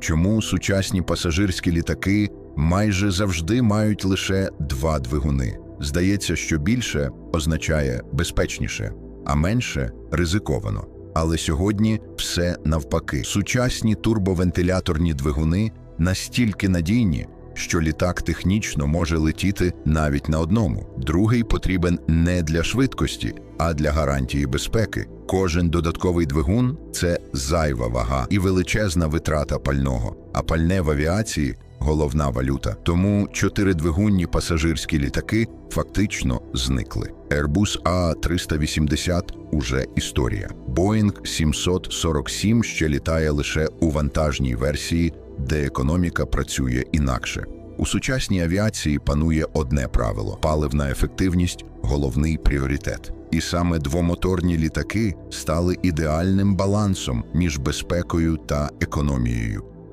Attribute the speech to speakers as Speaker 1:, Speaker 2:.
Speaker 1: Чому сучасні пасажирські літаки майже завжди мають лише два двигуни? Здається, що більше означає безпечніше, а менше ризиковано. Але сьогодні все навпаки. Сучасні турбовентиляторні двигуни настільки надійні, що літак технічно може летіти навіть на одному. Другий потрібен не для швидкості, а для гарантії безпеки. Кожен додатковий двигун це зайва вага і величезна витрата пального. А пальне в авіації головна валюта. Тому чотиридвигунні пасажирські літаки фактично зникли. Airbus A380 – уже історія. Boeing 747 ще літає лише у вантажній версії, де економіка працює інакше. У сучасній авіації панує одне правило: паливна ефективність головний пріоритет. І саме двомоторні літаки стали ідеальним балансом між безпекою та економією.